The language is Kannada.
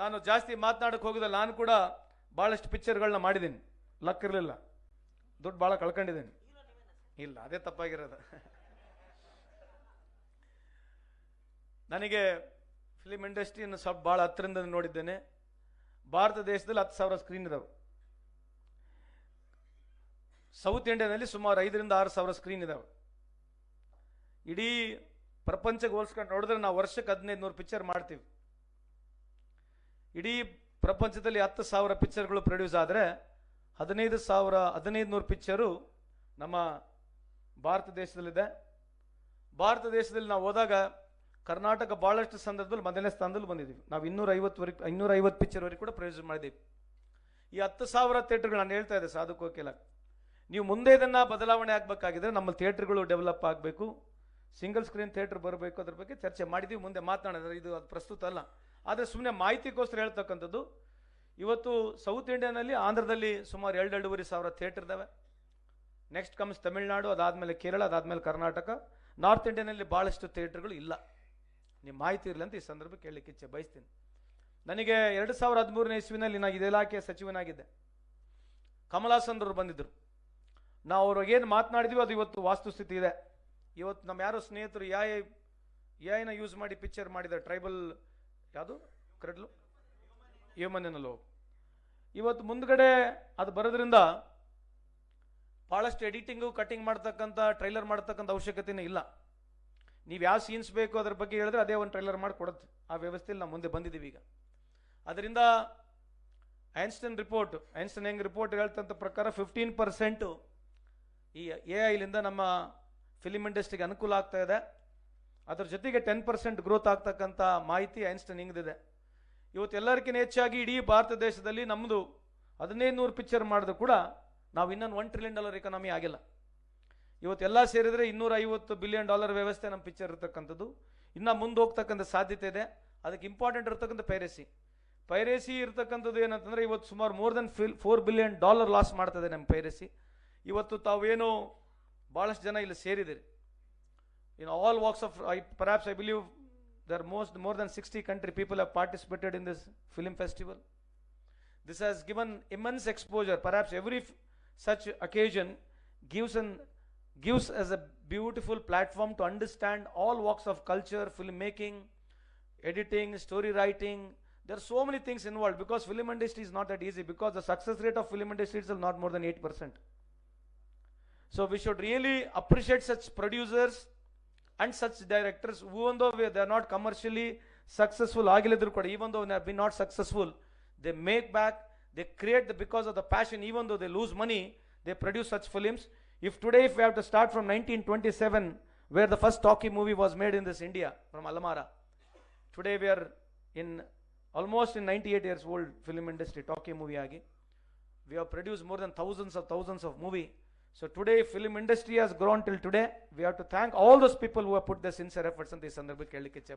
ನಾನು ಜಾಸ್ತಿ ಮಾತನಾಡಕ್ಕೆ ಹೋಗಿದ್ದೆ ನಾನು ಕೂಡ ಭಾಳಷ್ಟು ಪಿಕ್ಚರ್ಗಳನ್ನ ಮಾಡಿದ್ದೀನಿ. ಲಕ್ ಇರಲಿಲ್ಲ. ದುಡ್ಡು ಭಾಳ ಕಳ್ಕೊಂಡಿದ್ದೀನಿ. ಇಲ್ಲ, ಅದೇ ತಪ್ಪಾಗಿರೋದು. ನನಗೆ ಫಿಲಿಮ್ ಇಂಡಸ್ಟ್ರಿಯನ್ನು ಸ್ವಲ್ಪ ಭಾಳ ಹತ್ತಿರದಿಂದ ನೋಡಿದ್ದೇನೆ. ಭಾರತ ದೇಶದಲ್ಲಿ ಹತ್ತು ಸಾವಿರ ಸ್ಕ್ರೀನ್ ಇದಾವೆ. ಸೌತ್ ಇಂಡಿಯಾದಲ್ಲಿ ಸುಮಾರು ಐದರಿಂದ ಆರು ಸಾವಿರ ಸ್ಕ್ರೀನ್ ಇದಾವೆ. ಇಡೀ ಪ್ರಪಂಚಕ್ಕೆ ಹೋಲಿಸ್ಕೊಂಡು ನೋಡಿದ್ರೆ ನಾವು ವರ್ಷಕ್ಕೆ ಹದಿನೈದು ನೂರು ಪಿಕ್ಚರ್ ಮಾಡ್ತೀವಿ. ಇಡೀ ಪ್ರಪಂಚದಲ್ಲಿ ಹತ್ತು ಸಾವಿರ ಪಿಕ್ಚರ್ಗಳು ಪ್ರೊಡ್ಯೂಸ್ ಆದರೆ ಹದಿನೈದು ಸಾವಿರ ಹದಿನೈದು ನೂರು ಪಿಕ್ಚರು ನಮ್ಮ ಭಾರತ ದೇಶದಲ್ಲಿದೆ. ಭಾರತ ದೇಶದಲ್ಲಿ ನಾವು ಹೋದಾಗ ಕರ್ನಾಟಕ ಭಾಳಷ್ಟು ಸಂದರ್ಭದಲ್ಲಿ ಮೊದಲನೇ ಸ್ಥಾನದಲ್ಲಿ ಬಂದಿದ್ದೀವಿ. ನಾವು ಇನ್ನೂರ ಐವತ್ತುವರೆಗೆ ಇನ್ನೂರ ಐವತ್ತು ಪಿಕ್ಚರ್ವರೆಗೆ ಕೂಡ ಪ್ರೊಡ್ಯೂಸ್ ಮಾಡಿದ್ದೀವಿ. ಈ ಹತ್ತು ಸಾವಿರ ಥಿಯೇಟ್ರ್ಗಳು ನಾನು ಹೇಳ್ತಾ ಇದ್ದೆ ಸಾಧು ಕೋಕಿಲ ನೀವು ಮುಂದೆ ಇದನ್ನು ಬದಲಾವಣೆ ಆಗಬೇಕಾಗಿದ್ರೆ ನಮ್ಮ ಥಿಯೇಟ್ರ್ಗಳು ಡೆವಲಪ್ ಆಗಬೇಕು. ಸಿಂಗಲ್ ಸ್ಕ್ರೀನ್ ಥಿಯೇಟ್ರ್ ಬರಬೇಕು ಅದ್ರ ಬಗ್ಗೆ ಚರ್ಚೆ ಮಾಡಿದ್ದೀವಿ, ಮುಂದೆ ಮಾತನಾಡಿದ್ರೆ ಇದು ಅದು ಪ್ರಸ್ತುತ ಅಲ್ಲ. ಆದರೆ ಸುಮ್ಮನೆ ಮಾಹಿತಿಗೋಸ್ಕರ ಹೇಳ್ತಕ್ಕಂಥದ್ದು, ಇವತ್ತು ಸೌತ್ ಇಂಡಿಯಾನಲ್ಲಿ ಆಂಧ್ರದಲ್ಲಿ ಸುಮಾರು ಎರಡು ಎರಡೂವರೆ ಸಾವಿರ ಥಿಯೇಟರ್ ಇದ್ದಾವೆ. ನೆಕ್ಸ್ಟ್ ಕಮ್ಸ್ ತಮಿಳುನಾಡು ಅದಾದಮೇಲೆ ಕೇರಳ ಅದಾದಮೇಲೆ ಕರ್ನಾಟಕ ನಾರ್ತ್ ಇಂಡಿಯಾನಲ್ಲಿ ಭಾಳಷ್ಟು ಥಿಯೇಟರ್ಗಳು ಇಲ್ಲ. ನಿಮ್ಮ ಮಾಹಿತಿ ಇರಲಿ ಅಂತ ಈ ಸಂದರ್ಭ ಕೇಳಲಿಕ್ಕೆ ಇಚ್ಛೆ ಬಯಸ್ತೀನಿ. ನನಗೆ ಎರಡು ಸಾವಿರ ಹದಿಮೂರನೇ ಇಸ್ವಿನಲ್ಲಿ ನಾನು ಇದೇ ಇಲಾಖೆಯ ಸಚಿವನಾಗಿದ್ದೆ. ಕಮಲಾಸನ್ ಅವರು ಬಂದಿದ್ದರು ನಾವು ಅವ್ರಿಗೆ ಏನು ಮಾತನಾಡಿದ್ವಿ ಅದು ಇವತ್ತು ವಾಸ್ತುಸ್ಥಿತಿ ಇದೆ. ಇವತ್ತು ನಮ್ಮ ಯಾರೋ ಸ್ನೇಹಿತರು ಯಾ ಏನ ಯೂಸ್ ಮಾಡಿ ಪಿಕ್ಚರ್ ಮಾಡಿದ್ದಾರೆ ಟ್ರೈಬಲ್ ಯಾವುದು? ಕ್ರೆಡ್ಲು ಲೋ ಇವತ್ತು ಮುಂದ್ಗಡೆ ಅದು ಬರೋದ್ರಿಂದ ಭಾಳಷ್ಟು ಎಡಿಟಿಂಗು, ಕಟಿಂಗ್ ಮಾಡ್ತಕ್ಕಂಥ, ಟ್ರೈಲರ್ ಮಾಡ್ತಕ್ಕಂಥ ಅವಶ್ಯಕತೆನೇ ಇಲ್ಲ. ನೀವು ಯಾವ ಸೀನ್ಸ್ ಬೇಕು ಅದ್ರ ಬಗ್ಗೆ ಹೇಳಿದ್ರೆ ಅದೇ ಒಂದು ಟ್ರೈಲರ್ ಮಾಡಿ ಕೊಡುತ್ತೆ ಆ ವ್ಯವಸ್ಥೆಯಲ್ಲಿ ನಾವು ಮುಂದೆ ಬಂದಿದ್ದೀವಿ ಈಗ. ಅದರಿಂದ ಐನ್ಸ್ಟೈನ್ ರಿಪೋರ್ಟ್, ಐನ್ಸ್ಟೈನ್ ಹೆಂಗ್ ರಿಪೋರ್ಟ್ ಹೇಳ್ತಂಥ ಪ್ರಕಾರ ಫಿಫ್ಟೀನ್ ಪರ್ಸೆಂಟು ಈ ಎ ಐಲಿಂದ ನಮ್ಮ ಫಿಲಿಮ್ ಇಂಡಸ್ಟ್ರಿಗೆ ಅನುಕೂಲ ಆಗ್ತಾ ಇದೆ. ಅದ್ರ ಜೊತೆಗೆ ಟೆನ್ ಪರ್ಸೆಂಟ್ ಗ್ರೋತ್ ಆಗ್ತಕ್ಕಂಥ ಮಾಹಿತಿ ಐನ್ಸ್ಟನ್ ಹಿಂಗಿದೆ ಇವತ್ತು ಎಲ್ಲರಿಗಿಂತ ಹೆಚ್ಚಾಗಿ ಇಡೀ ಭಾರತ ದೇಶದಲ್ಲಿ ನಮ್ಮದು ಹದಿನೈದು ನೂರು ಪಿಕ್ಚರ್ ಮಾಡಿದ್ರು ಕೂಡ ನಾವು ಇನ್ನೊಂದು ಒನ್ ಟ್ರಿಲಿಯನ್ ಡಾಲರ್ ಎಕಾನಮಿ ಆಗಿಲ್ಲ. ಇವತ್ತೆಲ್ಲ ಸೇರಿದರೆ ಇನ್ನೂರ ಐವತ್ತು ಬಿಲಿಯನ್ ಡಾಲರ್ ವ್ಯವಸ್ಥೆ ನಮ್ಮ ಪಿಕ್ಚರ್ ಇರತಕ್ಕಂಥದ್ದು. ಇನ್ನು ಮುಂದೆ ಹೋಗ್ತಕ್ಕಂಥ ಸಾಧ್ಯತೆ ಇದೆ. ಅದಕ್ಕೆ ಇಂಪಾರ್ಟೆಂಟ್ ಇರ್ತಕ್ಕಂಥ ಪೈರೇಸಿ ಪೈರೇಸಿ ಇರ್ತಕ್ಕಂಥದ್ದು ಏನಂತಂದ್ರೆ ಇವತ್ತು ಸುಮಾರು ಮೋರ್ ದೆನ್ ಫಿಲ್ ಫೋರ್ ಬಿಲಿಯನ್ ಡಾಲರ್ ಲಾಸ್ ಮಾಡ್ತದೆ ನಮ್ಮ ಪೈರೇಸಿ ಇವತ್ತು ತಾವೇನೋ ಭಾಳಷ್ಟು ಜನ ಇಲ್ಲಿ in all walks of I, perhaps I believe there are most more than 60 country people have participated in this film festival. This has given immense exposure. Perhaps every such occasion gives an gives as a beautiful platform to understand all walks of culture, filmmaking, editing, story writing. There are so many things involved because film industry is not that easy because the success rate of film industry is not more than 8%. So we should really appreciate such producers and such directors, even though they are not commercially successful, even though they have been not successful, they make back, they create because of the passion, even though they lose money, they produce such films. If today, if we have to start from 1927, where the first talkie movie was made in this India, from Alamara. Today we are in almost in 98 years old film industry, talkie movie again, We have produced more than thousands of thousands of movie. so today film industry has grown till today we have to thank all those people who have put their sincere efforts in this ಸಂದರ್ಭಕ್ಕೆ ಕೇಳಲಿಕ್ಕೆ ಇಚ್ಛೆ